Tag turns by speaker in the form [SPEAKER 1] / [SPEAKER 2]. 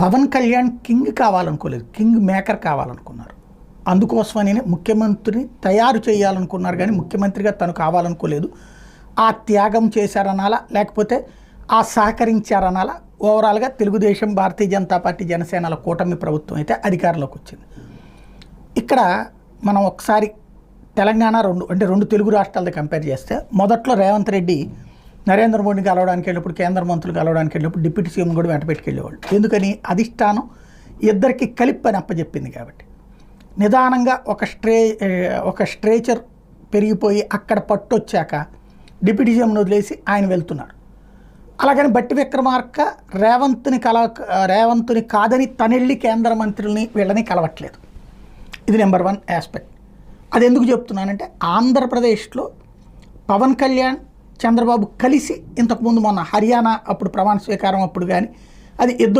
[SPEAKER 1] Pawan Kalyan king కావాలనుకోలేదు. King maker కావాలనుకున్నారు. అందుకోసమని ముఖ్యమంత్రిని తయారు చేయాలనుకున్నారు కానీ ముఖ్యమంత్రిగా తను కావాలనుకోలేదు. ఆ త్యాగం చేశారనాలా? లేకపోతే ఆ సహకరించారనాలా? ఓవరాల్గా తెలుగుదేశం భారతీయ జనతా పార్టీ జనసేనల కూటమి ప్రభుత్వం అయితే అధికారంలోకి వచ్చింది. ఇక్కడ మనం ఒకసారి తెలంగాణ రెండు అంటే రెండు తెలుగు రాష్ట్రాలతో కంపేర్ చేస్తే మొదట్లో రేవంత్ రెడ్డి నరేంద్ర మోడీని కలవడానికి వెళ్ళినప్పుడు కేంద్ర మంత్రులు కలవడానికి వెళ్ళినప్పుడు డిప్యూటీ సీఎం కూడా వెంట పెట్టుకెళ్ళేవాళ్ళు. ఎందుకని? అధిష్టానం ఇద్దరికి కలిపి అని అప్పచెప్పింది కాబట్టి. నిదానంగా ఒక స్ట్రే ఒక స్ట్రేచర్ పెరిగిపోయి అక్కడ పట్టు వచ్చాక డిప్యూటీ సీఎంను వదిలేసి ఆయన వెళ్తున్నారు. అలాగని బట్టి విక్రమార్క రేవంత్ని కల రేవంత్ని కాదని తనెళ్ళి కేంద్ర మంత్రుల్ని వీళ్ళని కలవట్లేదు. ఇది నెంబర్ వన్ ఆస్పెక్ట్. అది ఎందుకు చెప్తున్నానంటే ఆంధ్రప్రదేశ్లో పవన్ కళ్యాణ్ చంద్రబాబు కలిసి ఇంతకుముందు మొన్న హర్యానా అప్పుడు ప్రమాణ స్వీకారం అప్పుడు కానీ అది ఇద్దరు